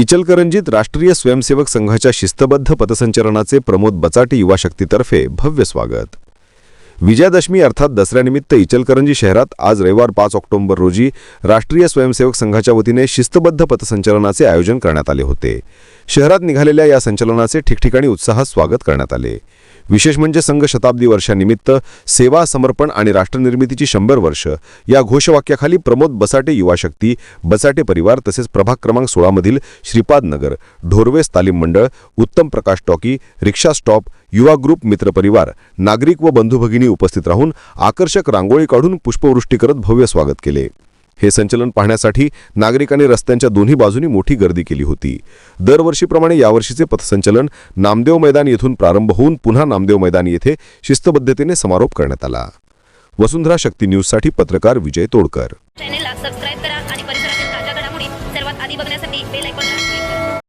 इचलकरंजीत राष्ट्रीय स्वयंसेवक संघाच्या शिस्तबद्ध पथसंचलनाचे प्रमोद बचाटे युवा शक्तीतर्फे भव्य स्वागत. विजयादशमी अर्थात दसऱ्यानिमित्त इचलकरंजी शहरात आज रविवार पाच ऑक्टोबर रोजी राष्ट्रीय स्वयंसेवक संघाच्या वतीने शिस्तबद्ध पथसंचलनाचे आयोजन करण्यात आले होते. शहरात निघालेल्या या संचलनाचे ठिकठिकाणी उत्साहात स्वागत करण्यात आले. विशेष म्हणजे संघ शताब्दी वर्षानिमित्त सेवा समर्पण आणि राष्ट्रनिर्मितीची शंभर वर्ष या घोषवाक्याखाली प्रमोद बसाटे युवा शक्ती बसाटे परिवार तसेच प्रभाग क्रमांक सोळामधील श्रीपाद नगर ढोरवेस तालीम मंडळ उत्तम प्रकाश टॉकी रिक्षा स्टॉप युवा ग्रुप मित्र परिवार नागरिक व बंधुभगिनी उपस्थित राहून आकर्षक रांगोळी काढून पुष्पवृष्टी करत भव्य स्वागत केले. हे संचलन पाहण्यासाठी नागरिकांनी रस्त्यांच्या दोन्ही बाजूनी मोठी गर्दी केली होती. दरवर्षीप्रमाणे यावर्षीचे पथसंचलन नामदेव मैदान येथून प्रारंभ होऊन पुन्हा नामदेव मैदान येथे शिस्तबद्धतेने समारोप करण्यात आला. वसुंधरा शक्ती न्यूजसाठी पत्रकार विजय तोडकर. चॅनेलला सबस्क्राईब करा आणि परिसरातील ताज्या घडामोडी सर्वात आधी बघण्यासाठी बेल आयकॉन